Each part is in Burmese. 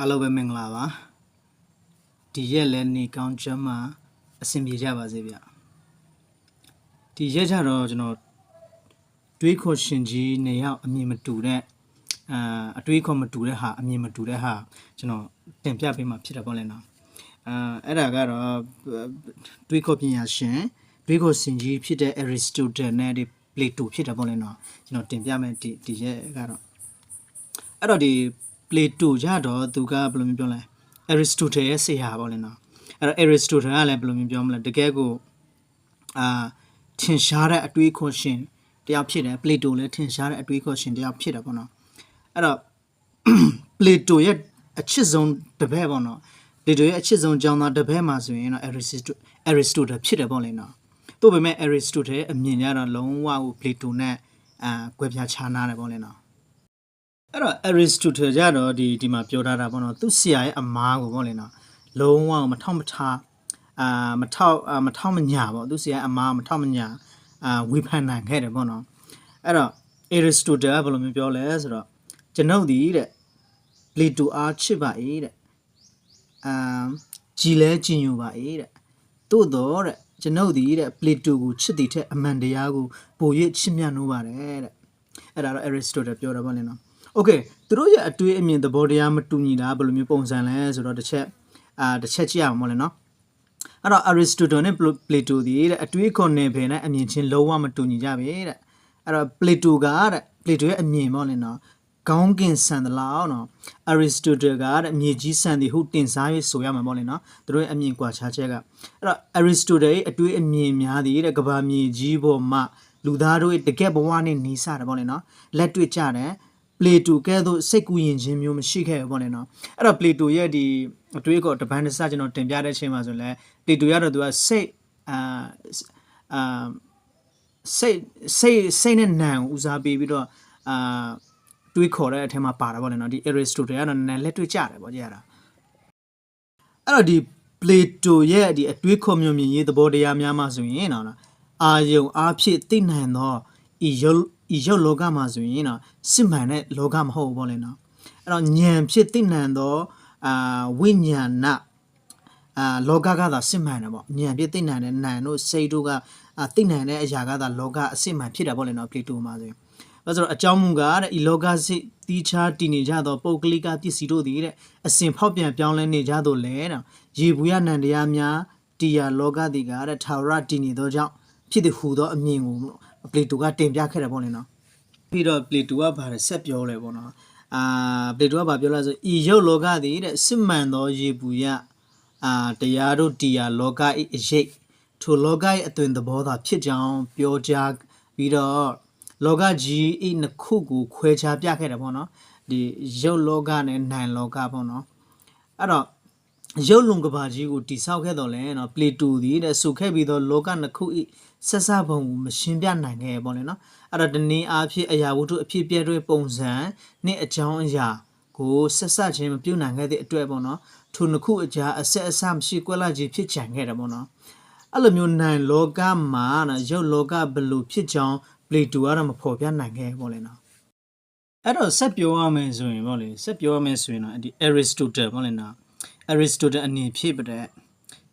အားလုံးပဲမင်္ဂလာပါဒီရက်လည်းနေကောင်းချမ်းမှာအဆင်ပြေကြပါစေဗျဒီရက်ကြတော့ကျွန်တော်တွေးခေါ်ရှင်ကြီးနေရောက်အမြင်မတူတဲ့အာအတွေးခေါ်မတူတဲ့ဟာအမြင်မတူတဲ့ဟာကျွန်တော်တင်ပြပေးမှာဖြစ်တယ်ပေါ့လေနော်အာအဲ့ဒါကတော့တွေးခေါ်ပညာရှင်တွေးခေါ်ရှင်ကြီးဖြစ်တဲ့ Aristotle နဲ့ဒီ Plato ဖြစ်တယ်ပေါ့လေနော်ကျွန်တော်တင်ပြမယ်ဒီဒီရက်ကတော့အဲ့တော့ဒီ Plato ရတော့သူကဘယ်လိုမျိုးပြောလဲ Aristotle ရဲ့ဆရာပေါ့လေနော်အဲ့တော့ Aristotle ကလည်းဘယ်လိုမျိုးပြောမလဲတကယ်ကိုအာထင်ရှားတဲ့အတွေးခေါ်ရှင်တယောက်ဖြစ်တယ် Plato လည်းထင်ရှားတဲ့အတွေးခေါ်ရှင်တယောက်ဖြစ်တယ်ပေါ့နော်အဲ့တော့ Plato ရဲ့အချစ်ဆုံးတပည့်ပေါ့နော် Plato ရဲ့အချစ်ဆုံးကျောင်းသားတပည့်မှာဆိုရင်တော့ Aristotle Aristotle ဖြစ်တယ်ပေါ့လေနော်သို့ပေမဲ့ Aristotle ရဲ့အမြင်ကြတော့လုံးဝကို Plato နဲ့အာကွဲပြားခြားနားတယ်ပေါ့လေနော် အဲ့တော့ Aristotle ကြတော့ဒီဒီမှာပြောထားတာပေါ့နော်သူဆရာရဲ့အမားကိုပေါ့လေနော်လုံးဝမထောက်မထားအာမထောက်အာမထောက်မညာပေါ့သူဆရာရဲ့အမားမထောက်မညာအာဝေဖန်နိုင်ခဲ့တယ်ပေါ့နော်အဲ့တော့ Aristotle ကဘယ်လိုမျိုးပြောလဲဆိုတော့ကျွန်ုပ်ဒီတဲ့ Plato အားချစ်ပါ၏တဲ့အာကြည်လဲကြည်ညိုပါ၏တဲ့သို့တော့တဲ့ကျွန်ုပ်ဒီတဲ့ Plato ကိုချစ်တဲ့ထက်အမှန်တရားကိုပို၍ချစ်မြတ်နိုးပါတယ်တဲ့အဲ့ဒါတော့ Aristotle ပြောတာပေါ့လေနော်။ Okay သူတို့ရဲ့အတွေးအမြင်သဘောတရားမတူညီတာဘယ်လိုမျိုးပုံစံလဲဆိုတော့တစ်ချက်အာတစ်ချက်ကြည့်ရအောင်ပေါ့လေနော်။အဲ့တော့ Aristotle နဲ့ Plato ဒီတဲ့အတွေးခေါ်နယ်ပယ်နဲ့အမြင်ချင်းလုံးဝမတူညီကြပဲတဲ့။အဲ့တော့ Plato ကတဲ့ Plato ရဲ့အမြင်ပေါ့လေနော်။ကောင်းကင်ဆန်သလားနော် Aristotle ကတဲ့မြေကြီးဆန်သည်ဟုတင်စား၍ဆိုရမှာပေါ့လေနော်သူတို့ရဲ့အမြင်ကွာခြားချက်ကအဲ့တော့ Aristotle ရဲ့အတွေးအမြင်များသည်တဲ့ကဘာမြေကြီးပေါ်မှာလူသားတို့ရဲ့တကယ်ဘဝနဲ့နေစားတယ်ပေါ့လေနော်လက်တွေ့ကြတယ် ပလေတူကဲသို့စိတ်ကူးယဉ်ခြင်းမျိုးမရှိခဲ့ဘူးပေါ့လေနော်အဲ့တော့ပလေတူရဲ့ဒီအတွေးကောတပန်းတစကျွန်တော်တင်ပြတဲ့အချိန်မှာဆိုလဲပလေတူရတော့သူကစိတ်အာအာစိတ်စိတ်စိတ်နဲ့နံဦးစားပေးပြီးတော့အာတွေးခေါ်တဲ့အထက်မှာပါတာပေါ့လေနော်ဒီ Aristotle ကတော့နည်းနည်းလက်တွေ့ကြတယ်ပေါ့ကြရတာအဲ့တော့ဒီ Plato ရဲ့ဒီအတွေးခေါ်မျိုးမြင်ရေးသဘောတရားများမှဆိုရင်နော်အာယုံအားဖြင့်သိနိုင်သောဤရုပ် ဤရုပ်လောကမှာဆိုရင်နော်စစ်မှန်တဲ့လောကမဟုတ်ဘူးပေါ့လေနော်အဲ့တော့ဉာဏ်ဖြင့်သိနိုင်သောအာဝိညာဏအာလောကကသာစစ်မှန်တယ်ပေါ့ဉာဏ်ဖြင့်သိနိုင်တဲ့နာမ်တို့စိတ်တို့ကအာသိနိုင်တဲ့အရာကသာလောကအစစ်မှန်ဖြစ်တာပေါ့လေနော် Plato မှာဆိုရင်ဘာလို့ဆိုတော့အကြောင်းမူကားတဲ့ဤလောကစစ်တီးခြားတည်နေကြသောပုဂ္ဂလိကပစ္စည်းတို့သည်တဲ့အစဉ်ဖောက်ပြန်ပြောင်းလဲနေကြသောလဲတဲ့ရေဘူးရနန္တရားများတရားလောကသည်ကတဲ့ထာဝရတည်နေသောကြောင့်ဖြစ်သည်ဟူသောအမြင်ကို ပလေတူကတင်ပြခဲ့တယ်ပေါ့လေနော်ပြီးတော့ပလေတူကဗါတယ်ဆက်ပြောလဲပေါ့နော်အာပလေတူကဗာပြောလာဆိုဤရုပ်လောကသည်တဲ့စစ်မှန်သောရေဘူးရအာတရားတို့တရားလောက၏အရေးထိုလောက၏အသွင်သဘောသာဖြစ်ကြောင်းပြောကြားပြီးတော့လောကကြီးဤနှစ်ခုကိုခွဲခြားပြခဲ့တယ်ပေါ့နော်ဒီရုပ်လောကနဲ့နာမ်လောကပေါ့နော်အဲ့တော့ရုပ်လုံကဘာကြီးကိုတိဆောက်ခဲ့တော့လဲနော်ပလေတူသည်တဲ့ဆိုခဲ့ပြီးတော့လောကနှစ်ခုဤ ဆက်စပ်ပုံကိုမရှင်းပြနိုင်ခဲ့ပေါ့လေနော်အဲ့တော့တနည်းအားဖြင့်အရာဝတ္ထုအဖြစ်ပြဲတွေပုံစံနဲ့အကြောင်းအရာကိုဆက်ဆက်ချင်းမပြုတ်နိုင်ခဲ့တဲ့အတွက်ပေါ့နော်ထိုနှစ်ခုအကြားအဆက်အစမရှိကွက်လာခြင်းဖြစ်ချင်ခဲ့တယ်ပေါ့နော်အဲ့လိုမျိုးနိုင်လောကမှာနော်ရုပ်လောကဘယ်လိုဖြစ်ကြောင်းပလေတူကတော့မဖော်ပြနိုင်ခဲ့ပေါ့လေနော်အဲ့တော့ဆက်ပြောရမယ်ဆိုရင်ပေါ့လေဆက်ပြောရမယ်ဆိုရင်တော့ဒီ Aristotle ပေါ့လေနော် Aristotle အနေဖြင့်ပြတဲ့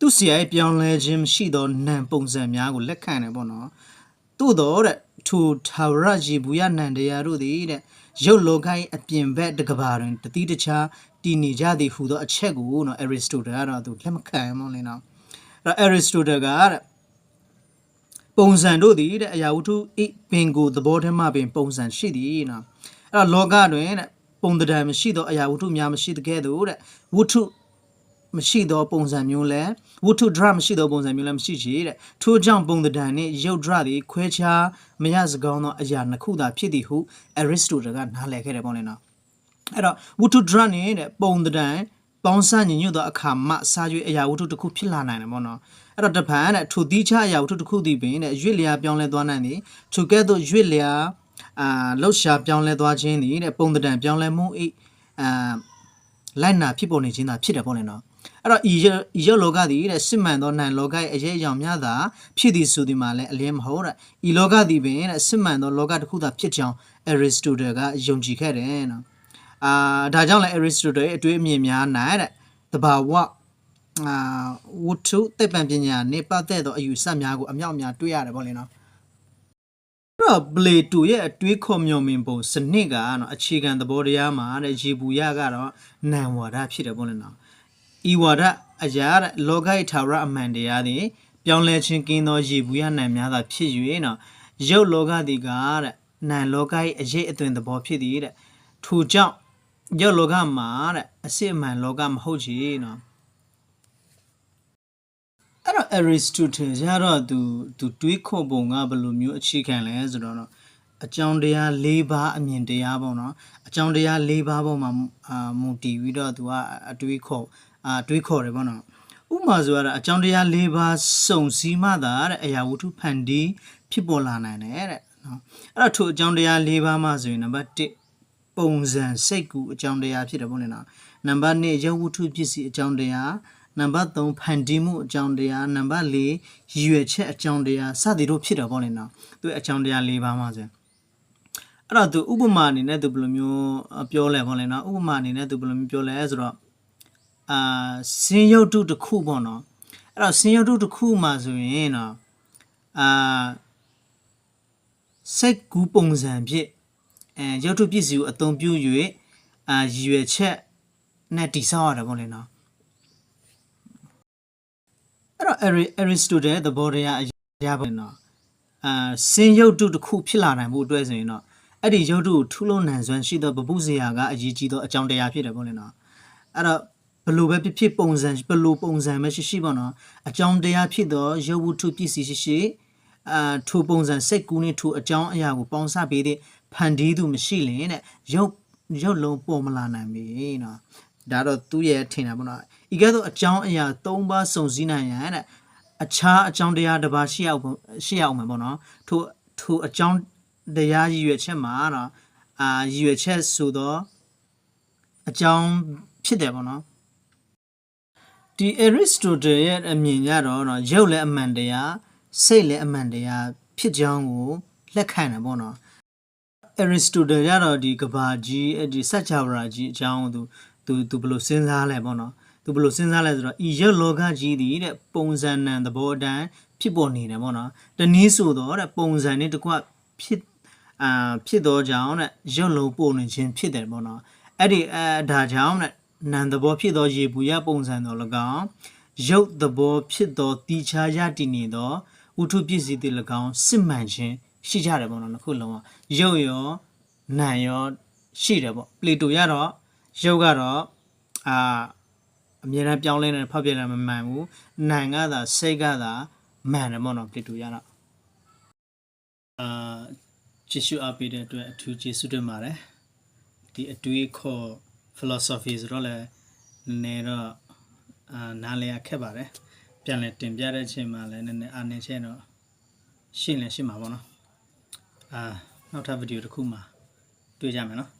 သူ့ဆရာရဲ့ပြောင်းလဲခြင်းမရှိသောနံပုံစံများကိုလက်ခံတယ်ပေါ့နော်သို့တော့တဲ့ထိုထာဝရရေဘူးရနံတရားတို့သည်တဲ့ရုပ်လောက၏အပြင်ဘက်တကဘာတွင်တတိတခြားတည်နေကြသည်ဟူသောအချက်ကိုနော် Aristotle ကတော့သူလက်မခံဘူးလေနော်အဲ့တော့ Aristotle ကတဲ့ပုံစံတို့သည်တဲ့အရာဝတ္ထုဤပင်ကိုသဘောထဲမှပင်ပုံစံရှိသည်နော်အဲ့တော့လောကတွင်တဲ့ပုံတံမရှိသောအရာဝတ္ထုများမရှိတဲ့ကဲ့သို့တဲ့ဝတ္ထု မရှိသောပုံစံမျိုးလဲဝတ္ထုဒရမရှိသောပုံစံမျိုးလဲမရှိချေတဲ့ထို့ကြောင့်ပုံတံနှင့်ရုပ်ဒရသည်ခွဲခြားမရစကောင်းသောအရာနှစ်ခုသာဖြစ်သည်ဟု Aristotle ကနားလည်ခဲ့တယ်ပေါ့လေနော်အဲ့တော့ဝတ္ထုဒရနဲ့တဲ့ပုံတံပေါင်းစပ်ညီညွတ်သောအခါမှစာရွေးအရာဝတ္ထုတစ်ခုဖြစ်လာနိုင်တယ်ပေါ့နော်အဲ့တော့တပံတဲ့ထိုသီးခြားအရာဝတ္ထုတစ်ခုသည်ပင်တဲ့ရွေ့လျာပြောင်းလဲသွားနိုင်သည်ထိုကဲ့သို့ရွေ့လျာအာလှုပ်ရှားပြောင်းလဲသွားခြင်းသည်တဲ့ပုံတံပြောင်းလဲမှုဤအာလိုက်နာဖြစ်ပေါ်နေခြင်းသာဖြစ်တယ်ပေါ့လေနော် အဲ့တော့ဤဤရုပ်လောကသည်တဲ့စစ်မှန်သောနံလောကရဲ့အရေးအယောင်များသာဖြစ်သည်ဆိုဒီမှာလည်းအလင်းမဟုတ်တဲ့ဤလောကသည်ပင်တဲ့စစ်မှန်သောလောကတစ်ခုသာဖြစ်ကြောင်း Aristotle ကယုံကြည်ခဲ့တယ်နော်အာဒါကြောင့်လည်း Aristotle ရဲ့အတွေးအမြင်များနိုင်တဲ့တဘာဝအာဝတ္ထုသိပ္ပံပညာနဲ့ပတ်သက်သောအယူဆများကိုအမြောက်အများတွေ့ရတယ်ပေါ့လေနော်အဲ့တော့ Plato ရဲ့အတွေးခေါ်မျှော်မြင်ပုံစနစ်ကနော်အခြေခံသဘောတရားမှာတဲ့ရေဘူးရကတော့နံဝါဒဖြစ်တယ်ပေါ့လေနော် ဤဝါဒအရာတဲ့လောက၏ထာဝရအမှန်တရားသည်ပြောင်းလဲခြင်းကင်းသောရေဘူးရနံများသာဖြစ်၍နော်ရုပ်လောကသည်ကတဲ့နံလောက၏အရေးအသွင်သဘောဖြစ်သည်တဲ့ထို့ကြောင့်ရုပ်လောကမှာတဲ့အစစ်အမှန်လောကမဟုတ်ချေနော်အဲ့တော့ Aristotle ကျတော့သူသူတွေးခေါ်ပုံကဘယ်လိုမျိုးအခြေခံလဲဆိုတော့နော်အကြောင်းတရား၄ပါးအမြင်တရားပေါ့နော်အကြောင်းတရား၄ပါးပေါ်မှာအာမူတည်ပြီးတော့သူကအတွေးခေါ် အာတွေးခေါ်တယ်ပေါ့နော်ဥပမာဆိုရတာအကြောင်းတရား၄ပါးစုံစည်းမှသာတဲ့အရာဝတ္ထုဖန်တီးဖြစ်ပေါ်လာနိုင်တယ်တဲ့နော်အဲ့တော့ထိုအကြောင်းတရား၄ပါးမှဆိုရင်နံပါတ်1ပုံစံစိတ်ကူအကြောင်းတရားဖြစ်တယ်ပေါ့လေနော်နံပါတ်2ရုပ်ဝတ္ထုပစ္စည်းအကြောင်းတရားနံပါတ်3ဖန်တီးမှုအကြောင်းတရားနံပါတ်4ရည်ရွယ်ချက်အကြောင်းတရားစသည်တို့ဖြစ်တယ်ပေါ့လေနော်သူအကြောင်းတရား၄ပါးမှဆိုရင်အဲ့တော့သူဥပမာအနေနဲ့သူဘယ်လိုမျိုးပြောလဲပေါ့လေနော်ဥပမာအနေနဲ့သူဘယ်လိုမျိုးပြောလဲဆိုတော့ အာစင်ရုပ်တုတစ်ခုပေါ့နော်အဲ့တော့စင်ရုပ်တုတစ်ခုမှာဆိုရင်နော်အာစိတ်ကူးပုံစံဖြစ်အဲရုပ်တုပစ္စည်းကိုအသုံးပြု၍အာရည်ရွယ်ချက်နဲ့တိဆောက်ရတယ်ပေါ့လေနော်အဲ့တော့ Ari- Aristotle ရဲ့သဘောတရားအရာပေါ့နော်အာစင်ရုပ်တုတစ်ခုဖြစ်လာနိုင်မှုအတွက်ဆိုရင်တော့အဲ့ဒီရုပ်တုကိုထူးလုံးနိုင်စွမ်းရှိသောပပုဇေယကအရေးကြီးသောအကြောင်းတရားဖြစ်တယ်ပေါ့လေနော်အဲ့တော့ဘယ် လိုပဲဖြစ်ဖြစ်ပုံစံဘယ်လိုပုံစံပဲရှိရှိပေါ့နော်အကြောင်းတရားဖြစ်သောရုပ်ဝတ္ထုပစ္စည်းရှိရှိအာထိုပုံစံစိတ်ကူးနဲ့ထိုအကြောင်းအရာကိုပေါင်းစပ်ပေးတဲ့ဖန်တီးသူမရှိလင်တဲ့ရုပ်ရုပ်လုံးပေါ်မလာနိုင်ပြီနော်ဒါတော့သူ့ရဲ့ထင်တာပေါ့နော်ဤကဲ့သို့အကြောင်းအရာ၃ပါးစုံစည်းနိုင်ရန်တဲ့အခြားအကြောင်းတရားတစ်ပါးရှိအောင်ပေါ့ရှိအောင်မယ်ပေါ့နော်ထိုထိုအကြောင်းတရားရည်ရွယ်ချက်မှာတော့အာရည်ရွယ်ချက်ဆိုတော့အကြောင်းဖြစ်တယ်ပေါ့နော် ဒီ Aristotle ရဲ့အမြင်ကြတော့နော်ရုပ်လည်းအမှန်တရားစိတ်လည်းအမှန်တရားဖြစ်ကြောင်းကိုလက်ခံတယ်ပေါ့နော် Aristotle ကြတော့ဒီကဘာကြီးအဲ့ဒီစัจ java ကြီးအကြောင်းကိုသူသူသူဘယ်လိုစဉ်းစားလဲပေါ့နော်သူဘယ်လိုစဉ်းစားလဲဆိုတော့ဤရုပ်လောကကြီးဒီတဲ့ပုံစံနံသဘောအတိုင်းဖြစ်ပေါ်နေတယ်ပေါ့နော်တနည်းဆိုတော့တဲ့ပုံစံနဲ့တကွဖြစ်အာဖြစ်သောကြောင့်တဲ့ရုပ်လုံးပုံနေခြင်းဖြစ်တယ်ပေါ့နော်အဲ့ဒီအဲဒါကြောင့်တဲ့ နံသဘောဖြစ်သောရေဘူးရပုံစံတော်၎င်းရုပ်သဘောဖြစ်သောတိချာရတည်နေသောဝတ္ထုပစ္စည်းတွေ၎င်းစစ်မှန်ခြင်းရှိကြတယ်ပေါ့နော်နှစ်ခုလုံးကရုပ်ရောနာရောရှိတယ်ပေါ့ပလေတိုရတော့ရုပ်ကတော့အာအမြဲတမ်းပြောင်းလဲနေဖောက်ပြတယ်မမှန်ဘူးနာကသာစိတ်ကသာမှန်တယ်ပေါ့နော်ပလေတိုရတော့အာကျေးဇူးအပ်ပေးတဲ့အတွက်အထူးကျေးဇူးတင်ပါတယ်ဒီအတွေးခေါ် philosophy ဆိုတော့လည်းနည်းနည်းတော့အာနားလည်ရခက်ပါတယ်ပြန်လည်တင်ပြတဲ့အချိန်မှာလည်းနည်းနည်းအားနည်းချက်တော့ရှင်းလည်းရှင်းမှာပေါ့နော်အာနောက်ထပ်ဗီဒီယိုတစ်ခုမှာတွေ့ကြမယ်နော်